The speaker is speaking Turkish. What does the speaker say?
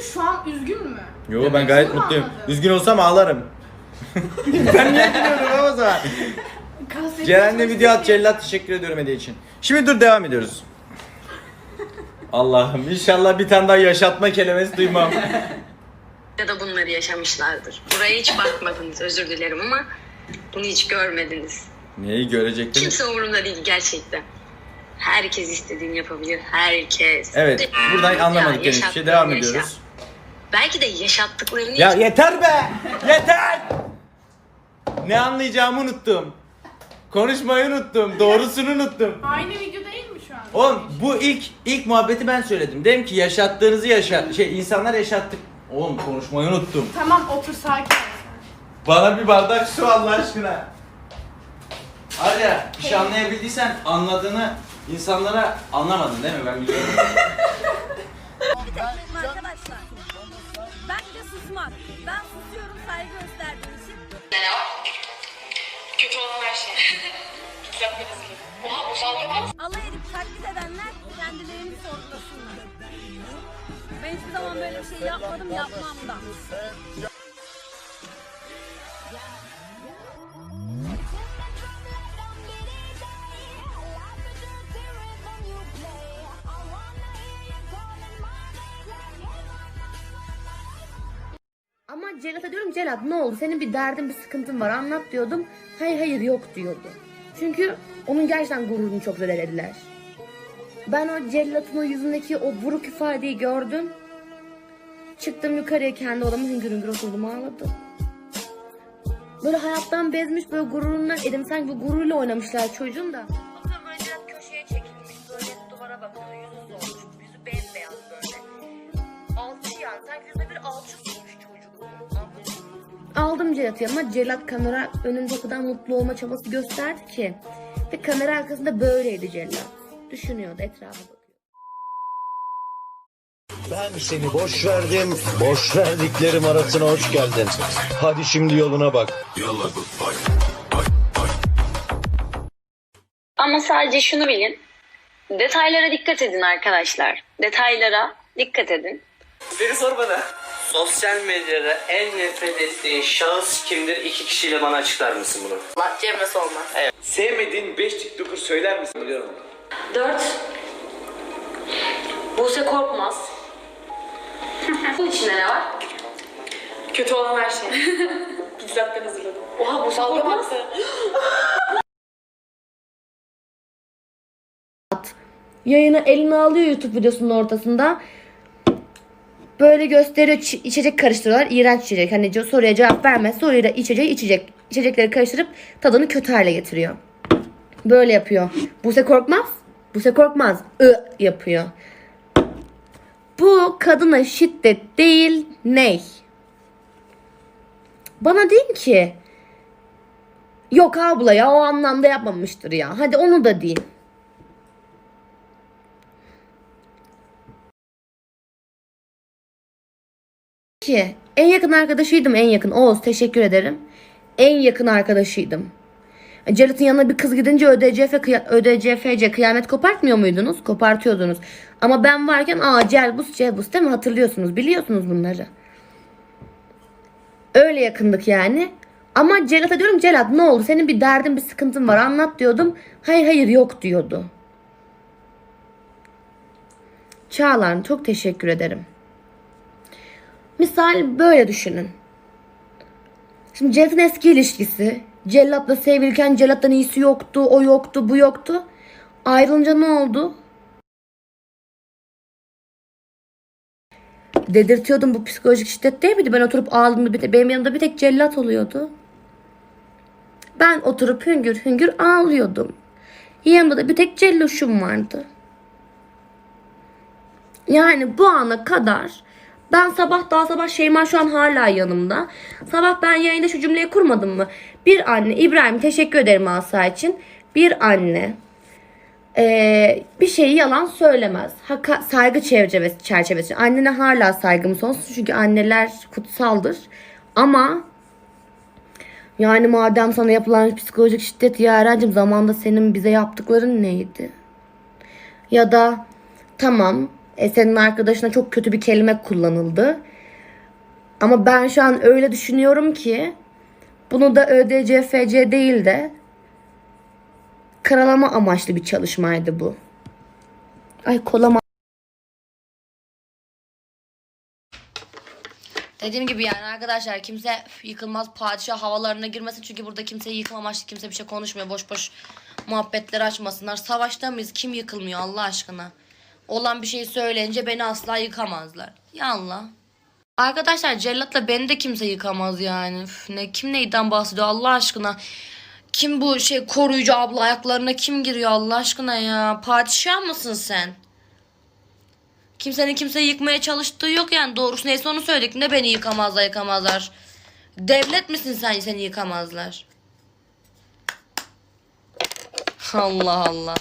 mutlu şu an üzgün mü? Yo ben gayet Bunu mutluyum. anladın? Üzgün olsam ağlarım. ben niye gülüyorum ama zaman? Kastettiğim Ceren'le şey video at cellat teşekkür ediyorum hediye için. Şimdi dur devam ediyoruz. Allah'ım inşallah bir tane daha yaşatma kelimesi duymam. ya da bunları yaşamışlardır. Buraya hiç bakmadınız özür dilerim ama bunu hiç görmediniz. Neyi görecektim? Kimse umurumda değil gerçekten. Herkes istediğini yapabilir. Herkes. Evet buradan Ya, anlamadık gene hiçbir şey. Devam yaşattıklarını ediyoruz. Yaşa. Belki de yaşattıklarını Ya yeter be! Yeter! Ne anlayacağımı unuttum. Konuşmayı unuttum. Doğrusunu unuttum. Aynı video değil mi şu an? Oğlum bu ilk ilk muhabbeti ben söyledim. Dedim ki yaşattığınızı yaşat şey insanlar yaşattık. Oğlum konuşmayı unuttum. Tamam otur sakin ol. Bana bir bardak su Allah aşkına. Var ya bir şey anlayabildiysen anladığını insanlara anlamadın değil mi? Ben biliyorum. Her şey. Oha bu saldırmaz. Alay edip taklit edenler kendilerini sorgulasınlar. Ben hiçbir zaman böyle bir şey yapmadım, yapmam da. Ama Celat'a diyorum Celat ne oldu? Senin bir derdin bir sıkıntın var anlat diyordum. Hayır hayır yok diyordu. Çünkü onun gerçekten gururunu çok zedelediler. Ben o Cellat'ın o yüzündeki o buruk ifadeyi gördüm. Çıktım yukarıya kendi odama hüngür hüngür oturdum ağladım. Böyle hayattan bezmiş böyle gururundan edim sanki bu gururuyla oynamışlar çocuğun da. Aldım Celat'ı yanıma. Celat kamera önünde o kadar mutlu olma çabası gösterdi ki. Ve kamera arkasında böyleydi Celat. Düşünüyordu etrafa bakıyor. Ben seni boş verdim, boş verdiklerim arasına hoş geldin. Hadi şimdi yoluna bak. Ama sadece şunu bilin. Detaylara dikkat edin arkadaşlar. Detaylara dikkat edin. Biri sor bana. Sosyal medyada en nefret ettiğin şahıs kimdir? İki kişiyle bana açıklar mısın bunu? Allah Cemre olmaz. Sevmediğin 5 TikToker söyler misin? Biliyorum. 4. Buse Korkmaz. Bunun içinde ne var? Kötü olan her şey. Bizzat ben hazırladım. Oha Buse Korkmaz. Yayını eline alıyor YouTube videosunun ortasında. Böyle gösteriyor içecek karıştırıyorlar. İğrenç içecek. Hani soruya cevap vermez. Soruyla içeceği içecek. İçecekleri karıştırıp tadını kötü hale getiriyor. Böyle yapıyor. Buse korkmaz. Buse korkmaz. I yapıyor. Bu kadına şiddet değil ney? Bana deyin ki yok abla ya o anlamda yapmamıştır ya. Hadi onu da deyin. Ki en yakın arkadaşıydım en yakın. Oğuz teşekkür ederim. En yakın arkadaşıydım. Celat'ın yanına bir kız gidince ÖDCF, ÖDCFC kıyamet kopartmıyor muydunuz? Kopartıyordunuz. Ama ben varken aa Celbus Celbus değil mi? Hatırlıyorsunuz biliyorsunuz bunları. Öyle yakındık yani. Ama Celat'a diyorum Celat ne oldu? Senin bir derdin bir sıkıntın var anlat diyordum. Hayır hayır yok diyordu. Çağlar çok teşekkür ederim. Misal böyle düşünün. Şimdi Celat'ın eski ilişkisi. Cellat'la sevgiliyken Cellat'tan iyisi yoktu, o yoktu, bu yoktu. Ayrılınca ne oldu? Dedirtiyordum bu psikolojik şiddet değil miydi? Ben oturup ağladığımda benim yanımda bir tek cellat oluyordu. Ben oturup hüngür hüngür ağlıyordum. Yanımda da bir tek celloşum vardı. Yani bu ana kadar ben sabah daha sabah Şeyma şu an hala yanımda. Sabah ben yayında şu cümleyi kurmadım mı? Bir anne İbrahim teşekkür ederim Asa için. Bir anne eee, bir şeyi yalan söylemez. Haka, saygı çerçevesi, çerçevesi. Annene hala saygım sonsuz çünkü anneler kutsaldır. Ama yani madem sana yapılan psikolojik şiddet Yaren'cim zamanda senin bize yaptıkların neydi? Ya da tamam E, senin arkadaşına çok kötü bir kelime kullanıldı. Ama ben şu an öyle düşünüyorum ki bunu da ÖDCFC değil de karalama amaçlı bir çalışmaydı bu. Ay kolama. Dediğim gibi yani arkadaşlar kimse yıkılmaz padişah havalarına girmesin çünkü burada kimse yıkım amaçlı kimse bir şey konuşmuyor boş boş muhabbetler açmasınlar. Savaşta mıyız? Kim yıkılmıyor Allah aşkına? Olan bir şey söyleyince beni asla yıkamazlar. Ya Allah. Arkadaşlar cellatla beni de kimse yıkamaz yani. Üf, ne kim neyden bahsediyor Allah aşkına? Kim bu şey koruyucu abla ayaklarına kim giriyor Allah aşkına ya? Padişah mısın sen? Kimsenin kimseyi yıkmaya çalıştığı yok yani. Doğrusu neyse onu söyledik. Ne beni yıkamazlar yıkamazlar. Devlet misin sen seni yıkamazlar? Allah Allah.